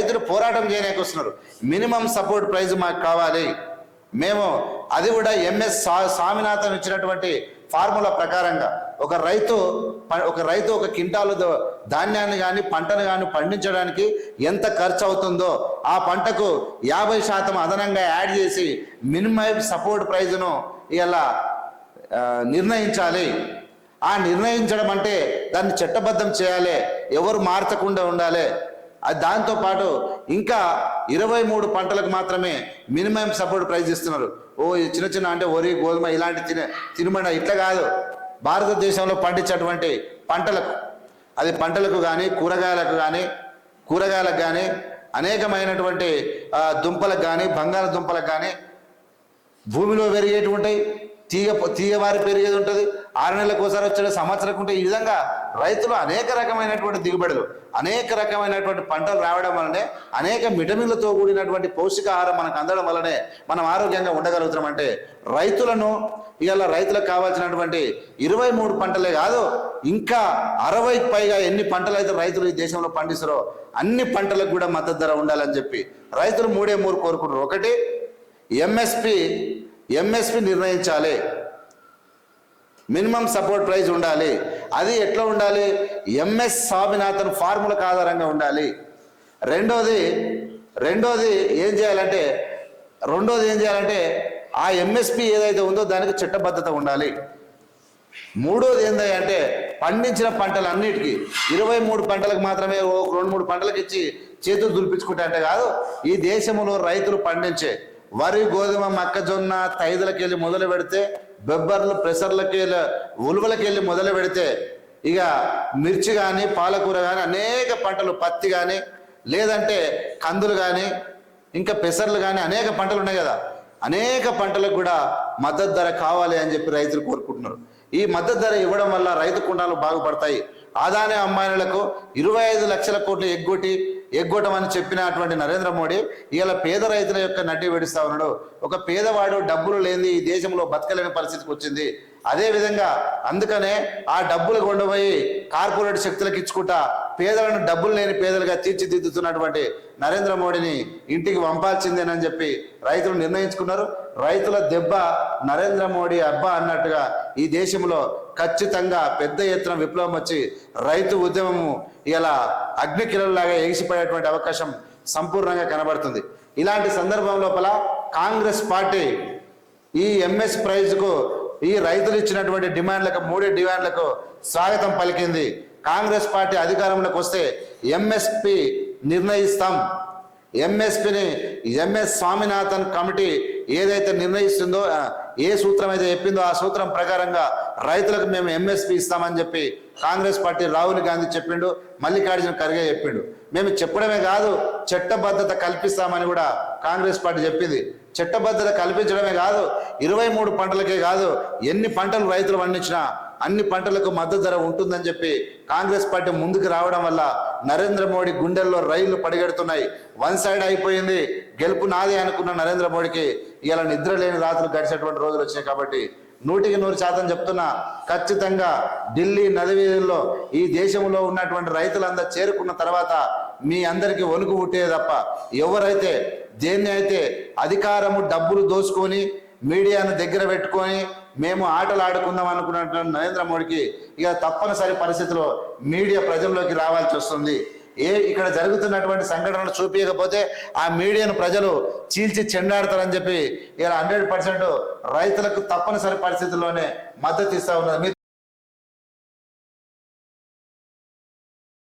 రైతులు పోరాటం చేయడానికి వస్తున్నారు. మినిమం సపోర్ట్ ప్రైజ్ మాకు కావాలి. మేము అది కూడా ఎంఎస్ స్వా స్వామినాథన్ ఇచ్చినటువంటి ఫార్ములా ప్రకారంగా ఒక రైతు ప- ఒక రైతు ఒక క్వింటాలు ధాన్యాన్ని కానీ పంటను కానీ పండించడానికి ఎంత ఖర్చు అవుతుందో ఆ పంటకు యాభై శాతం అదనంగా యాడ్ చేసి మినిమం సపోర్ట్ ప్రైజ్ను ఇలా నిర్ణయించాలి. ఆ నిర్ణయించడం అంటే దాన్ని చట్టబద్ధం చేయాలి. ఎవరు మార్చకుండా ఉండాలి. అది దాంతో పాటు ఇంకా ఇరవై మూడు పంటలకు మాత్రమే మినిమం సపోర్ట్ ప్రైస్ ఇస్తున్నారు. ఓ ఈ చిన్న చిన్న అంటే వరి గోధుమ ఇలాంటి తిన తినుమండ ఇట్లా కాదు. భారతదేశంలో పండించేటువంటి పంటలకు అది పంటలకు కానీ కూరగాయలకు కానీ కూరగాయలకు కానీ అనేకమైనటువంటి దుంపలకు కానీ బంగాళదుంపలకు కానీ భూమిలో పెరిగేటి ఉంటాయి తీగ తీగవారి పెరిగేది ఉంటుంది? ఆరు నెలలకు ఒకసారి వచ్చే సంవత్సరం ఉంటే ఈ విధంగా రైతులు అనేక రకమైనటువంటి దిగుబడులు అనేక రకమైనటువంటి పంటలు రావడం వల్లనే అనేక విటమిన్లతో కూడినటువంటి పౌష్టికాహారం మనకు అందడం వల్లనే మనం ఆరోగ్యంగా ఉండగలుగుతాం అంటే రైతులను ఇవాళ రైతులకు కావాల్సినటువంటి ఇరవై మూడు పంటలే కాదు ఇంకా అరవై పైగా ఎన్ని పంటలు అయితే రైతులు ఈ దేశంలో పండిస్తారో అన్ని పంటలకు కూడా మద్దతు ధర ఉండాలని చెప్పి రైతులు మూడే మూడు కోరుకుంటారు ఒకటి ఎంఎస్పి ఎంఎస్పి నిర్ణయించాలి. మినిమం సపోర్ట్ ప్రైస్ ఉండాలి. అది ఎట్లా ఉండాలి? ఎంఎస్ స్వామినాథన్ ఫార్ములకు ఆధారంగా ఉండాలి. రెండోది రెండోది ఏం చేయాలంటే రెండోది ఏం చేయాలంటే ఆ ఎంఎస్పి ఏదైతే ఉందో దానికి చట్టబద్ధత ఉండాలి. మూడోది ఏంటంటే పండించిన పండించిన పంటలన్నిటికీ ఇరవై మూడు పంటలకు మాత్రమే ఒక రెండు మూడు పంటలకు ఇచ్చి చేతులు దులిపించుకుంటా అంటే కాదు ఈ దేశంలో రైతులు పండించే వరి గోధుమ మొక్కజొన్న తైదులకి వెళ్ళి మొదలు పెడితే బెబ్బర్లు ప్రెషర్లకి వెళ్ళి ఉలువలకి వెళ్ళి మొదలు పెడితే ఇక మిర్చి కానీ పాలకూర కానీ అనేక పంటలు పత్తి కానీ లేదంటే కందులు కానీ ఇంకా పెసర్లు కానీ అనేక పంటలు ఉన్నాయి కదా. అనేక పంటలకు కూడా మద్దతు ధర కావాలి అని చెప్పి రైతులు కోరుకుంటున్నారు. ఈ మద్దతు ధర ఇవ్వడం వల్ల రైతు కుండాలు బాగుపడతాయి. ఆదాని అమ్మాయిలకు ఇరవై ఐదు లక్షల కోట్లు ఎగ్గొట్టి ఎగ్గొట్టమని చెప్పినటువంటి నరేంద్ర మోడీ ఇవాళ పేద రైతుల యొక్క నడ్డి విడుస్తా ఉన్నాడు. ఒక పేదవాడు డబ్బులు లేని ఈ దేశంలో బతకలేని పరిస్థితికి వచ్చింది. అదే విధంగా అందుకనే ఆ డబ్బులు కొండపోయి కార్పొరేట్ శక్తులకు ఇచ్చుకుంటా పేదలను డబ్బులు లేని పేదలుగా తీర్చిదిద్దుతున్నటువంటి నరేంద్ర మోడీని ఇంటికి పంపాల్సిందేనని చెప్పి రైతులు నిర్ణయించుకున్నారు. రైతుల దెబ్బ నరేంద్ర మోడీ అబ్బా అన్నట్టుగా ఈ దేశంలో ఖచ్చితంగా పెద్ద ఎత్తున విప్లవం వచ్చి రైతు ఉద్యమము ఇలా అగ్నికిరలాగా ఎగిసిపోయేటువంటి అవకాశం సంపూర్ణంగా కనబడుతుంది. ఇలాంటి సందర్భం లోపల కాంగ్రెస్ పార్టీ ఈ ఎంఎస్ ప్రైజ్కు ఈ రైతులు ఇచ్చినటువంటి డిమాండ్లకు మూడే డిమాండ్లకు స్వాగతం పలికింది. కాంగ్రెస్ పార్టీ అధికారంలోకి వస్తే ఎంఎస్పి నిర్ణయిస్తాం. ఎంఎస్పిని ఎంఎస్ స్వామినాథన్ కమిటీ ఏదైతే నిర్ణయిస్తుందో ఏ సూత్రం అయితే చెప్పిందో ఆ సూత్రం ప్రకారంగా రైతులకు మేము ఎంఎస్పి ఇస్తామని చెప్పి కాంగ్రెస్ పార్టీ రాహుల్ గాంధీ చెప్పిండు మల్లికార్జున ఖర్గే చెప్పిండు. మేము చెప్పడమే కాదు చట్టబద్ధత కల్పిస్తామని కూడా కాంగ్రెస్ పార్టీ చెప్పింది. చట్టబద్ధత కల్పించడమే కాదు ఇరవై మూడు పంటలకే కాదు ఎన్ని పంటలు రైతులు పండించినా అన్ని పంటలకు మద్దతు ధర ఉంటుందని చెప్పి కాంగ్రెస్ పార్టీ ముందుకు రావడం వల్ల నరేంద్ర మోడీ గుండెల్లో రైళ్ళు పడిగెడుతున్నాయి. వన్ సైడ్ అయిపోయింది. గెలుపు నాదే అనుకున్న నరేంద్ర మోడీకి ఇలా నిద్ర లేని రాత్రులు గడిచేటువంటి రోజులు వచ్చినాయి కాబట్టి నూటికి నూరు శాతం చెప్తున్నా ఖచ్చితంగా ఢిల్లీ నది వీధుల్లో ఈ దేశంలో ఉన్నటువంటి రైతులందరూ చేరుకున్న తర్వాత మీ అందరికీ వణుకు పుట్టేది తప్ప ఎవరైతే దేన్ని అయితే అధికారము డబ్బులు దోసుకొని మీడియాను దగ్గర పెట్టుకొని మేము ఆటలు ఆడుకుందాం అనుకున్నటువంటి నరేంద్ర మోడీకి ఇక తప్పనిసరి పరిస్థితిలో మీడియా ప్రజల్లోకి రావాల్సి వస్తుంది. ఏ ఇక్కడ జరుగుతున్నటువంటి సంఘటనలు చూపించకపోతే ఆ మీడియాను ప్రజలు చీల్చి చెండాడతారని చెప్పి ఇలా హండ్రెడ్ పర్సెంట్ రైతులకు తప్పనిసరి పరిస్థితుల్లోనే మద్దతు ఇస్తా ఉన్నది